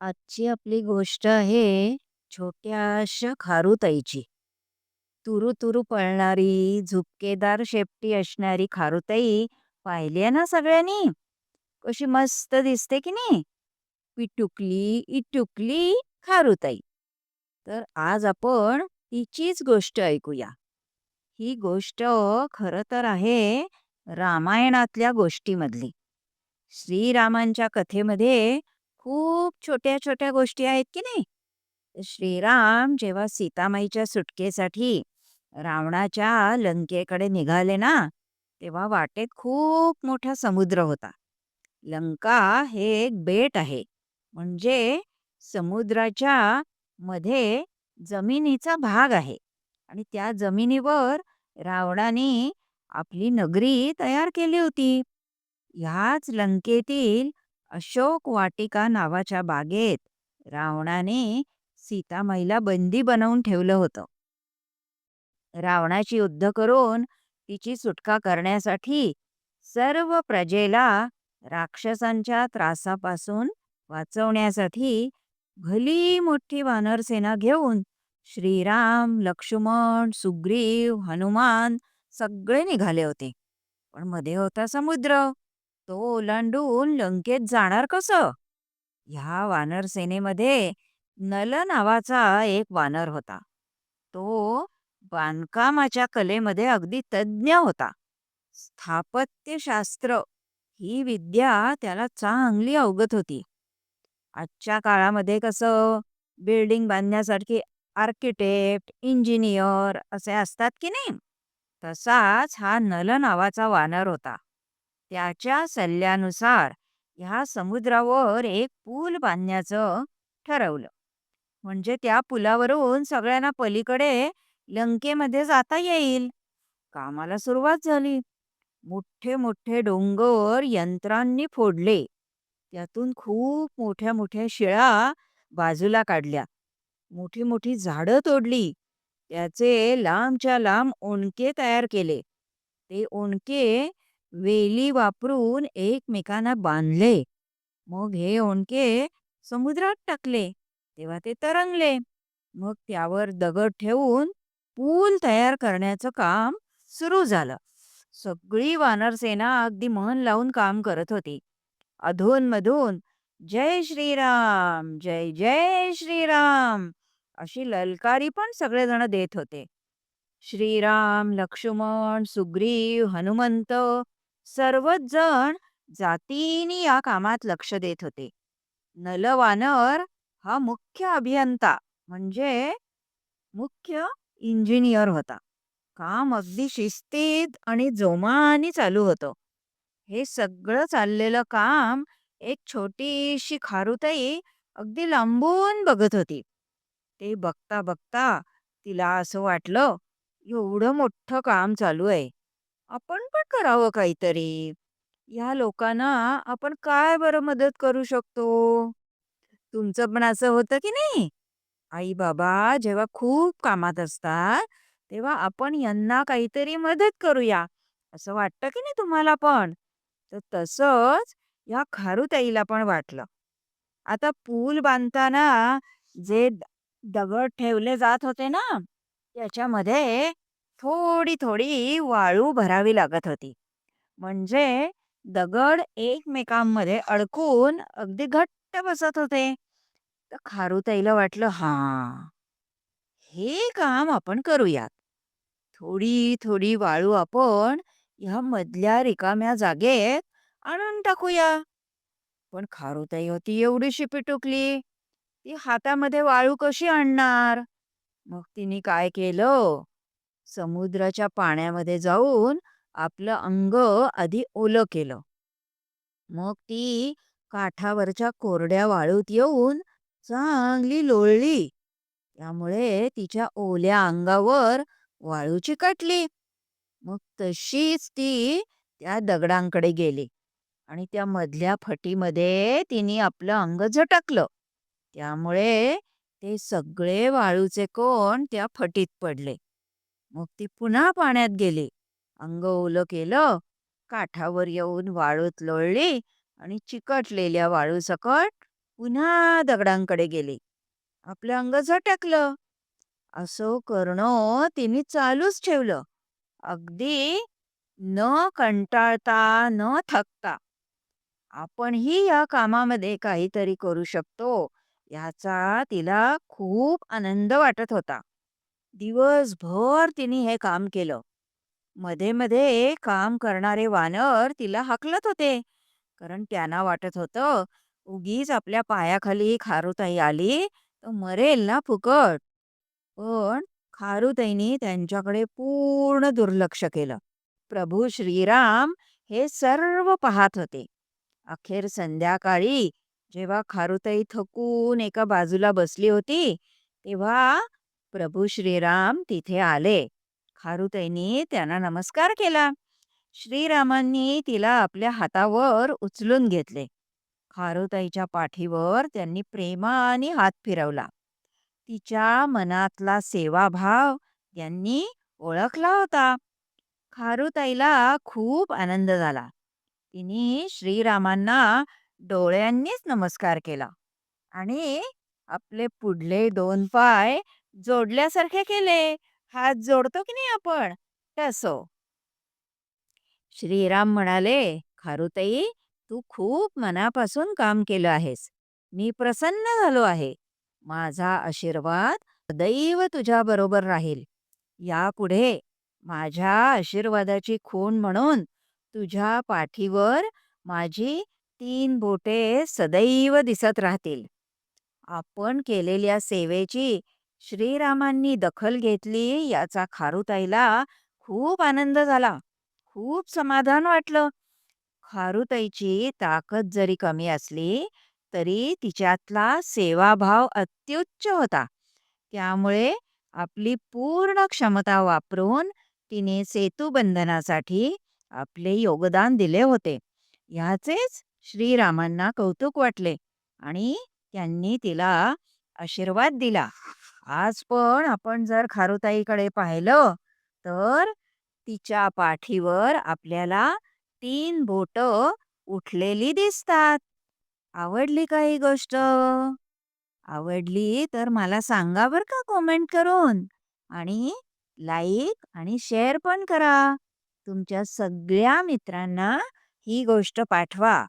आजची आपली गोष्ट आहे छोट्याशा खारुताईची. तुरु तुरु पळणारी, झुपकेदार शेपटी असणारी खारुताई पाहिली आहे ना सगळ्यांनी? कशी मस्त दिसते की नाही? पिटुकली इटुकली खारुताई. तर आज आपण तिचीच गोष्ट ऐकूया. ही गोष्ट खरं तर आहे रामायणातल्या गोष्टीमधली. श्रीरामांच्या कथेमध्ये खूप छोट्या छोट्या गोष्टी आहेत की नाही? श्रीराम जेव्हा सीतामाईच्या सुटकेसाठी रावणाच्या लंकेकडे निघाले ना तेव्हा वाटेत खूप मोठा समुद्र होता. लंका हे एक बेट आहे. म्हणजे समुद्राच्या मध्ये जमिनीचा भाग आहे. आणि त्या जमिनीवर रावणाने आपली नगरी तयार केली होती. ह्याच लंकेतील अशोक वाटिका नावाच्या बागेत रावणाने सीतामाईला बंदी बनवून ठेवलं होतं. रावणाची युद्ध करून तिची सुटका करण्यासाठी सर्व प्रजेला राक्षसांच्या त्रासापासून वाचवण्यासाठी भली मोठी वानरसेना घेऊन श्रीराम, लक्ष्मण, सुग्रीव, हनुमान सगळे निघाले होते. पण मध्ये होता समुद्र. तो ओलांडून लंकेत जाणार कसं? ह्या वानर सेनेमध्ये नल नावाचा एक वानर होता. तो बांधकामाच्या कलेमध्ये अगदी तज्ञ होता. स्थापत्यशास्त्र ही विद्या त्याला चांगली अवगत होती. आजच्या काळामध्ये कसं बिल्डिंग बांधण्यासारखी आर्किटेक्ट, इंजिनियर असे असतात की नाही तसाच हा नल नावाचा वानर होता. त्याच्या सल्ल्यानुसार ह्या समुद्रावर एक पूल बांधण्याचं ठरवलं. म्हणजे त्या पुलावरून सगळ्यांना पलीकडे लंकेमध्ये जाता येईल. कामाला सुरुवात झाली. मोठे मोठे डोंगर यंत्रांनी फोडले. त्यातून खूप मोठ्या मोठ्या शिळा बाजूला काढल्या. मोठी मोठी झाडं तोडली. त्याचे लांबच्या लांब ओणके तयार केले. ते ओणके वेली वापरून एकमेकांना बांधले. मग हे ओणके समुद्रात टाकले तेव्हा ते तरंगले. मग त्यावर दगड ठेवून पूल तयार करण्याचं काम सुरू झालं. सगळी वानरसेना अगदी मन लावून काम करत होती. अधूनमधून जय श्रीराम जय जय श्रीराम अशी ललकारी पण सगळेजण देत होते. श्रीराम, लक्ष्मण, सुग्रीव, हनुमंत सर्वच जण जातीनी या कामात लक्ष देत होते. नलवानर हा मुख्य अभियंता म्हणजे मुख्य इंजिनियर होता. काम अगदी शिस्तीत आणि जोमाने चालू होतं. हे सगळं चाललेलं काम एक छोटीशी खारुताई अगदी लांबून बघत होती. ते बघता बघता तिला असं वाटलं, एवढं मोठं काम चालू आहे. आपण पण करावं काहीतरी. या लोकांना आपण काय बरं मदत करू शकतो? तुमचं पण असं होतं की नाही? आई-बाबा जेव्हा खूप कामात असतात, तेव्हा आपण यांना काहीतरी मदत करूया, असं वाटतं की नाही तुम्हाला पण? तर तसंच या खारुताईला पण वाटलं. आता पूल बांधताना जे दगड ठेवले जात होते ना, त्याच्यामध्ये थोडी थोडी वाळू भरावी लागत होती. म्हणजे दगड एकमेकांमध्ये अडकून अगदी घट्ट बसत होते. तर खारुताईला वाटलं, हा हे काम आपण करूयात. थोडी थोडी वाळू आपण ह्या मधल्या रिकाम्या जागेत आणून टाकूया." पण खारुताई होती एवढीशी पिटुकली. ती हातामध्ये वाळू कशी आणणार? मग तिने काय केलं? समुद्राच्या पाण्यामध्ये जाऊन आपलं अंग आधी ओलं केलं. मग ती काठावरच्या कोरड्या वाळूत येऊन चांगली लोळली. त्यामुळे तिच्या ओल्या अंगावर वाळू चिकटली. मग तशीच ती त्या दगडांकडे गेली आणि त्या मधल्या फटीमध्ये तिने आपलं अंग झटकलं. त्यामुळे ते सगळे वाळूचे कोण त्या फटीत पडले. मग ती पुन्हा पाण्यात गेली. अंग ओलं केलं, काठावर येऊन वाळूत लोळली आणि चिकटलेल्या वाळूसकट पुन्हा दगडांकडे गेली. आपलं अंग झटकलं. असं करणं तिने चालूच ठेवलं. अगदी न कंटाळता, न थकता. आपणही या कामामध्ये काहीतरी करू शकतो, याचा तिला खूप आनंद वाटत होता. दिवसभर तिने हे काम केलं. मध्ये-मध्ये काम करणारे वानर तिला हाकलत होते, कारण त्यांना वाटत होतं, उगीच आपल्या पायाखाली खारुताई आली, तर मरेल ना फुकट. पण खारुताईने त्यांच्याकडे पूर्ण दुर्लक्ष केलं. प्रभू श्रीराम हे सर्व पाहत होते. अखेर संध्याकाळी जेव्हा खारुताई थकून एका बाजूला बसली होती, तेव्हा प्रभू श्रीराम तिथे आले. खारुताईने त्यांना नमस्कार केला. श्रीरामांनी तिला आपल्या हातावर उचलून घेतले. खारुताईच्या पाठीवर त्यांनी प्रेमाने हात फिरवला. तिच्या मनातला सेवाभाव त्यांनी ओळखला होता. खारुताईला खूप आनंद झाला. तिने श्रीरामांना डोळ्यांनीच नमस्कार केला आणि आपले पुढले दोन पाय जोडल्यासारखे केले. हात जोडतो की नाही आपण तसो श्रीराम म्हणाले, खारुताई, तू खूप मनापासून काम केलं आहेस. मी प्रसन्न झालो आहे. माझा आशीर्वाद सदैव तुझ्या बरोबर राहील. यापुढे माझ्या आशीर्वादाची खूण म्हणून तुझ्या पाठीवर माझी तीन बोटे सदैव दिसत राहतील. आपण केलेल्या सेवेची श्रीरामांनी दखल घेतली याचा खारुताईला खूप आनंद झाला. खूप समाधान वाटलं. खारुताईची ताकद जरी कमी असली, तरी तिच्यातला सेवाभाव अत्युच्च होता. त्यामुळे आपली पूर्ण क्षमता वापरून तिने सेतुबंधनासाठी आपले योगदान दिले होते. ह्याचेच श्रीरामांना कौतुक वाटले आणि त्यांनी तिला आशीर्वाद दिला. आज पण आपण जर खारुताईकडे पाहिलं, तर तिच्या पाठीवर आपल्याला तीन बोटं उठलेली दिसतात. आवडली का ही गोष्ट? आवडली तर मला सांगा बर का कमेंट करून आणि लाईक आणि शेअर पण करा. तुमच्या सगळ्या मित्रांना ही गोष्ट पाठवा.